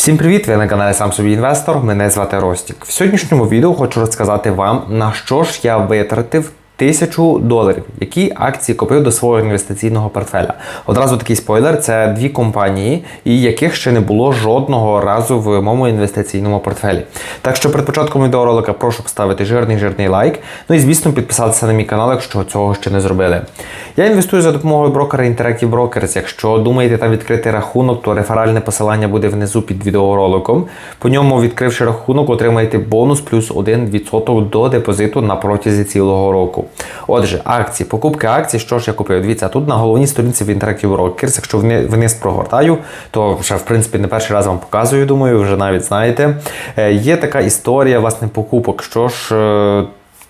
Всім привіт! Ви на каналі Сам собі інвестор. Мене звати Ростік. В сьогоднішньому відео хочу розказати вам, на що ж я витратив. Тисячу доларів, які акції купив до свого інвестиційного портфеля. Одразу такий спойлер: це дві компанії, і яких ще не було жодного разу в моєму інвестиційному портфелі. Так що перед початком відеоролика прошу поставити жирний жирний лайк. Ну і звісно, підписатися на мій канал, якщо цього ще не зробили. Я інвестую за допомогою брокера Interactive Brokers. Якщо думаєте там відкрити рахунок, то реферальне посилання буде внизу під відеороликом. По ньому, відкривши рахунок, отримаєте бонус плюс 1% до депозиту на протязі цілого року. Отже, акції, покупки акцій, що ж я купив? Дивіться, тут на головній сторінці в Interactive Brokers, якщо вни- вниз прогортаю, то вже в принципі не перший раз вам показую, думаю, вже навіть знаєте. Е, Є така історія власне покупок. Що ж. е,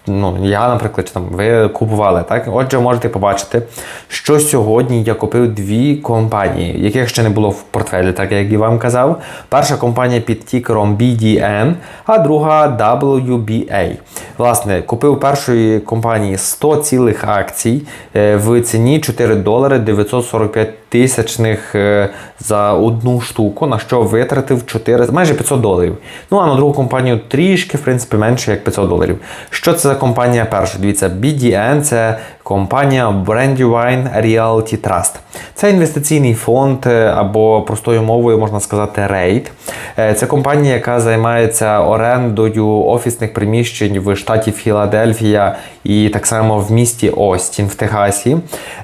Ну, я, наприклад, чи там ви купували, так? Отже, можете побачити, що сьогодні я купив дві компанії, яких ще не було в портфелі, так як і вам казав. Перша компанія під тікером BDN, а друга WBA. Власне, купив першої компанії 100 цілих акцій е, в ціні 4 долари 945 тисячних е, за одну штуку, на що витратив 4, майже 500 доларів. Ну а на другу компанію трішки, в принципі, менше як 500 доларів. Що це за компанія перша? Дивіться, BDN це компанія Brandywine Realty Trust. Це інвестиційний фонд е, або простою мовою можна сказати рейд. Це компанія, яка займається орендою офісних приміщень в штаті Філадельфія і так само в місті Остін в Техасі.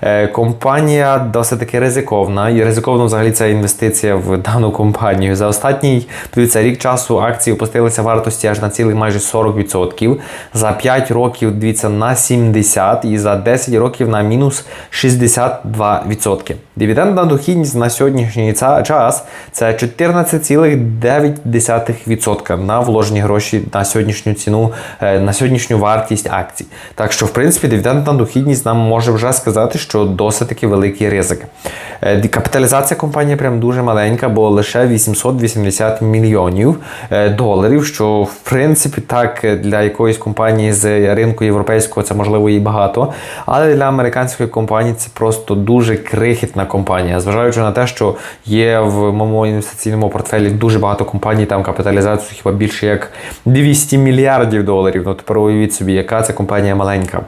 Е, Компанія досить таки ризиковна, і ризиковно взагалі це інвестиція в дану компанію. За останній дивіться, рік часу акції опустилися вартості аж на цілих майже 40%. За 5 років дивіться на 70% і за 10 років на мінус 62%. Дивідендна дохідність на сьогоднішній час це 14,9% на вложені гроші на сьогоднішню ціну, е, на сьогоднішню вартість акцій. Так що, в принципі, дивідендна дохідність нам може вже сказати, що досить таки великий ризик. Е, Капіталізація компанії прям дуже маленька, бо лише 880 мільйонів е, доларів, що в принципі так для якоїсь компанії з ринку європейського це можливо і багато. Але для американської компанії це просто дуже крихітна компанія. Зважаючи на те, що є в моєму інвестиційному портфелі дуже багато компаній, там капіталізацію хіба більше як 200 мільярдів доларів. Ну тепер уявіть собі, яка це компанія маленька.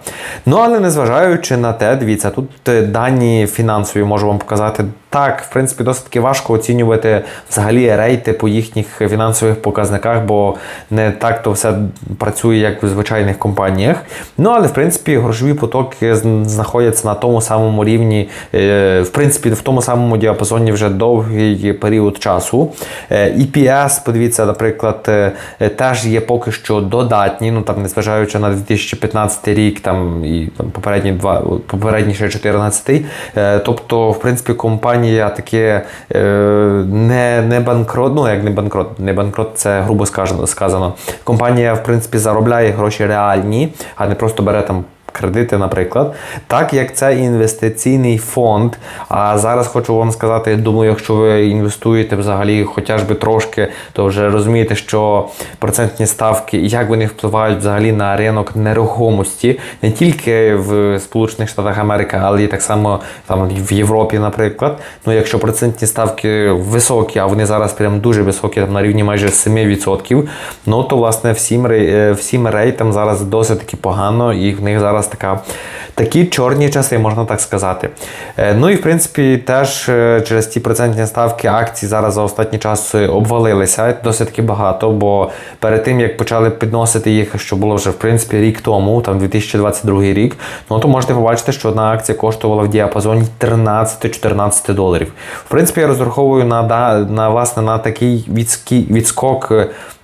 Ну але незважаючи на те, дивіться, тут е, дані фінансові можу вам показати. Так, в принципі, досить важко оцінювати взагалі рейти по їхніх фінансових показниках, бо не так то все працює, як в звичайних компаніях. Ну, але в принципі грошові потоки знаходяться на тому самому рівні, е, в принципі, в тому самому діапазоні вже довгий період часу. Е, EPS, подивіться, наприклад, е, е, теж є поки що додатні, ну там, незважаючи на 2015 рік, там і там, попередні два, попередній ще 14. Е, тобто, в принципі, компанія таке е, не, не банкрот, ну як не банкрот, не банкрот, це грубо сказано. Компанія, в принципі, заробляє гроші реальні, а не просто бере там. Кредити, наприклад, так як це інвестиційний фонд. А зараз хочу вам сказати, думаю, якщо ви інвестуєте взагалі хоча б трошки, то вже розумієте, що процентні ставки і як вони впливають взагалі на ринок нерухомості не тільки в Сполучених Штатах Америки, але й так само там в Європі, наприклад. Ну, якщо процентні ставки високі, а вони зараз прям дуже високі, там на рівні майже 7%, ну то власне всім, е, всім рейтам зараз досить таки погано, і в них зараз така, такі чорні часи, можна так сказати. Е, Ну і в принципі теж е, через ті процентні ставки акцій зараз за останній час е, обвалилися досить таки багато, бо перед тим як почали підносити їх, що було вже в принципі рік тому, там 2022 рік, ну то можете побачити, що одна акція коштувала в діапазоні 13-14 доларів. В принципі, я розраховую на, на власне на такий відскі- відскок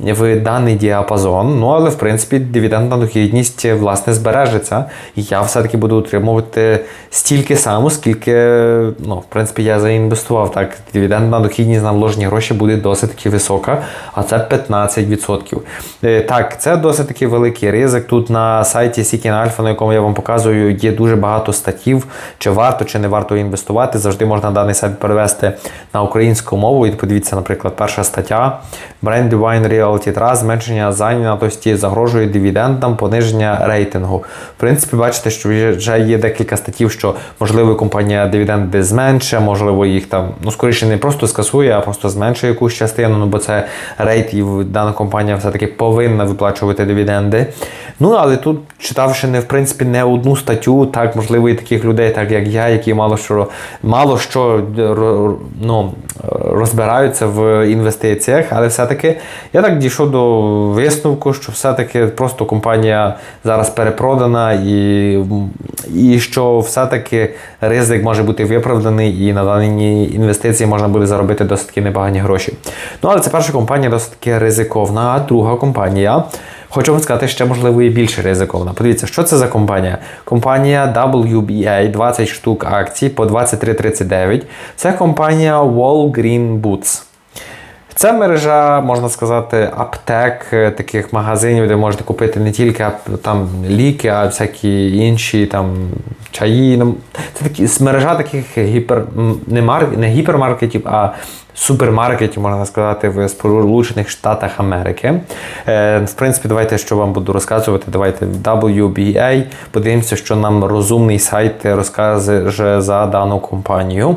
в даний діапазон. Ну але в принципі дивідендна дохідність власне збережеться, я все-таки буду отримувати стільки само, скільки ну, в принципі я заінвестував. Так, дивідендна дохідність на вложені гроші буде досить таки висока, а це 15%. Е, Так, це досить таки великий ризик. Тут на сайті Seeking Alpha, на якому я вам показую, є дуже багато статтів, чи варто, чи не варто інвестувати. Завжди можна даний сайт перевести на українську мову. І подивіться, наприклад, перша стаття Brandywine Realty Trust, зменшення зайнятості загрожує дивідендам, пониження рейтингу. В принципі, бачите, що вже є декілька статтів, що можливо компанія дивіденди зменшує, можливо, їх там ну скоріше не просто скасує, а просто зменшує якусь частину. Ну бо це рейт, і дана компанія все-таки повинна виплачувати дивіденди. Ну але тут читавши не в принципі не одну статтю, так можливо, і таких людей, так як я, які мало що мало що ну, розбираються в інвестиціях, але все-таки я так дійшов до висновку, що все-таки просто компанія зараз перепродана, і і що все-таки ризик може бути виправданий, і на дані інвестиції можна буде заробити досить таки непогані гроші. Ну, але це перша компанія досить ризиковна, а друга компанія. Хочу вам сказати, ще можливо і більше ризиковна. Подивіться, що це за компанія? Компанія WBA, 20 штук акцій по 23,39. Це компанія Walgreen Boots. Це мережа, можна сказати, аптек, е, таких магазинів, де можете купити не тільки там ліки, а всякі інші там чаї. Ну, це такі мережа таких гіпер, не, мар, не гіпермаркетів, а супермаркетів, можна сказати, в Сполучених Штатах Америки. Е, В принципі, давайте, що вам буду розказувати, давайте WBA. Подивимося, що нам розумний сайт розкаже за дану компанію.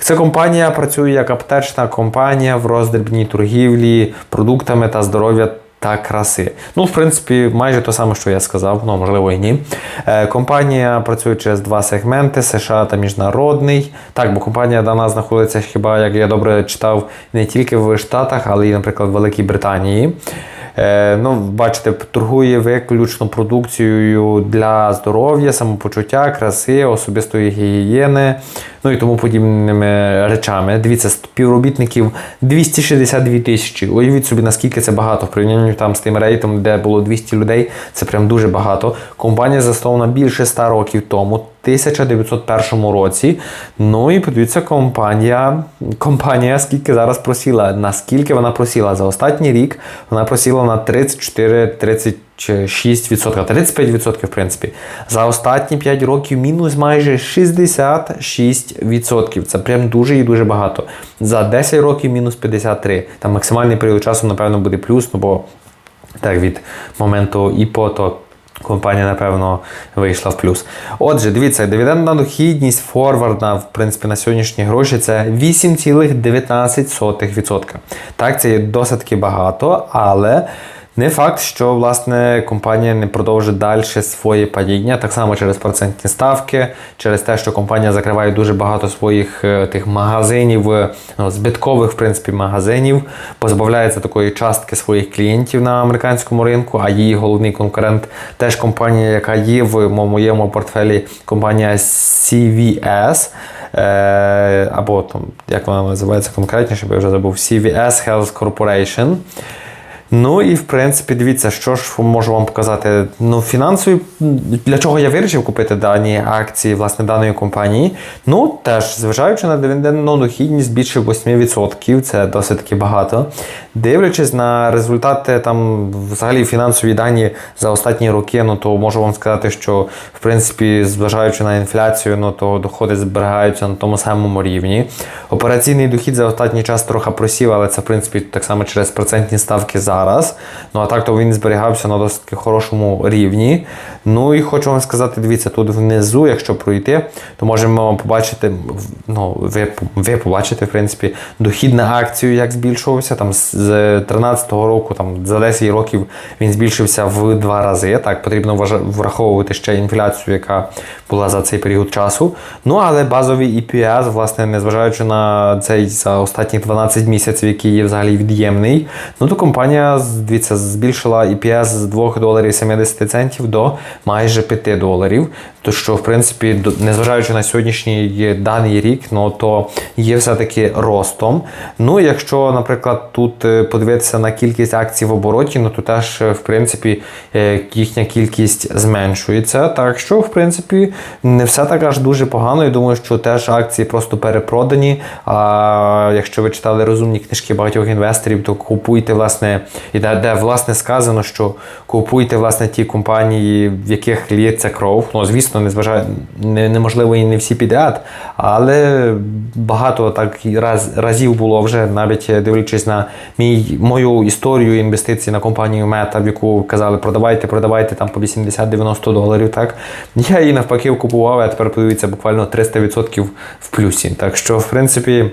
Ця компанія працює як аптечна компанія в роздрібній торгівлі продуктами та здоров'я та краси. Ну, в принципі, майже те саме, що я сказав, ну можливо і ні. Е, Компанія працює через два сегменти США та міжнародний. Так, бо компанія дана знаходиться хіба, як я добре читав, не тільки в Штатах, але й, наприклад, в Великій Британії. Е, ну, Бачите, торгує виключно продукцією для здоров'я, самопочуття, краси, особистої гігієни, ну і тому подібними речами. Дивіться, співробітників 262 тисячі. Уявіть собі, наскільки це багато в порівнянні там з тим рейтом, де було 200 людей. Це прям дуже багато. Компанія заснована більше 100 років тому. 1901 році. Ну і подивіться, компанія, компанія скільки зараз просіла. Наскільки вона просіла? За останній рік вона просіла на 34-36%, 35%, в принципі. За останні 5 років мінус майже 66%. Це прям дуже і дуже багато. За 10 років мінус 53%. Там максимальний період часу, напевно, буде плюс, ну бо так від моменту ІПО, то Компанія, напевно, вийшла в плюс. Отже, дивіться, дивідендна дохідність форвардна, в принципі, на сьогоднішні гроші це 8,19%. Так, це є досить багато, але. Не факт, що власне компанія не продовжить далі своє падіння, так само через процентні ставки, через те, що компанія закриває дуже багато своїх е, тих магазинів, е, ну, збиткових в принципі магазинів, позбавляється такої частки своїх клієнтів на американському ринку. А її головний конкурент теж компанія, яка є в моєму портфелі, компанія CVS. Е, або там, як вона називається конкретніше, бо я вже забув CVS Health Corporation. Ну і в принципі, дивіться, що ж можу вам показати. Ну, фінансові, для чого я вирішив купити дані акції власне даної компанії. Ну, теж, зважаючи на дивідендну дохідність більше 8%, це досить таки багато. Дивлячись на результати там взагалі фінансові дані за останні роки, ну то можу вам сказати, що в принципі, зважаючи на інфляцію, ну то доходи зберігаються на тому самому рівні. Операційний дохід за останній час трохи просів, але це в принципі так само через процентні ставки зараз. Ну а так то він зберігався на досить хорошому рівні. Ну і хочу вам сказати, дивіться, тут внизу, якщо пройти, то можемо побачити, ну, ви ви побачите, в принципі, дохід на акцію, як збільшувався. Там З 2013 року, там за 10 років він збільшився в два рази. Так, потрібно враховувати ще інфляцію, яка була за цей період часу. Ну, але базовий EPS, власне, незважаючи на цей за останні 12 місяців, який є взагалі від'ємний, ну то компанія дивіться, збільшила EPS з 2 доларів 70 центів до майже 5 доларів. То що, в принципі, незважаючи на сьогоднішній даний рік, ну то є все-таки ростом. Ну, якщо, наприклад, тут е, подивитися на кількість акцій в обороті, ну то теж, е, в принципі, е, їхня кількість зменшується. Так що, в принципі, не все так аж дуже погано. Я думаю, що теж акції просто перепродані. А якщо ви читали розумні книжки багатьох інвесторів, то купуйте, власне, і де, де власне сказано, що купуйте власне ті компанії, в яких лється кров. Ну, звісно не зважає, не, неможливо і не всі підряд, але багато так раз, разів було вже, навіть дивлячись на мій, мою історію інвестицій на компанію Meta, в яку казали, продавайте, продавайте там по 80-90 доларів. Так я її навпаки купував, а тепер подивіться буквально 300% в плюсі. Так що, в принципі.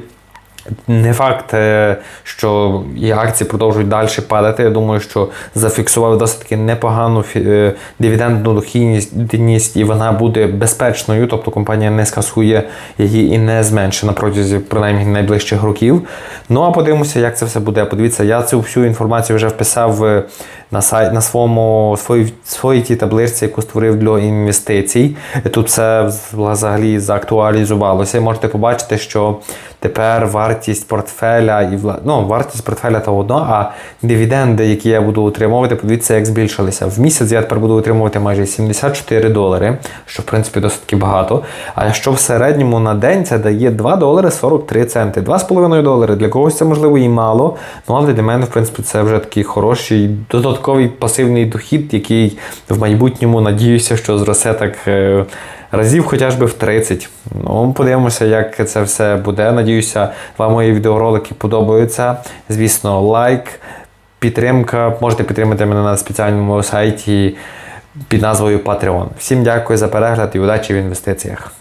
Не факт, е, що і акції продовжують далі падати. Я думаю, що зафіксував досить непогану е, дивідендну дохідність, і вона буде безпечною, тобто компанія не скасує її і не зменшить на протязі принаймні найближчих років. Ну а подивимося, як це все буде. Подивіться, я цю всю інформацію вже вписав е, на сайт на своєму своїй, своїй тій табличці, яку створив для інвестицій. Тут все взагалі заактуалізувалося. І можете побачити, що тепер вартість портфеля і ну, вартість портфеля то одно, а дивіденди, які я буду отримувати, подивіться, як збільшилися. В місяць я тепер буду отримувати майже 74 долари, що в принципі досить багато. А що в середньому на день це дає 2 долари 43 центи. 2,5 долари. Для когось це можливо і мало. Ну але для мене, в принципі, це вже такий хороший додатковий пасивний дохід, який в майбутньому надіюся, що зросте так. е, Разів хоча б в 30. Ну, подивимося, як це все буде. Надіюся, вам мої відеоролики подобаються. Звісно, лайк, підтримка. Можете підтримати мене на спеціальному сайті під назвою Patreon. Всім дякую за перегляд і удачі в інвестиціях.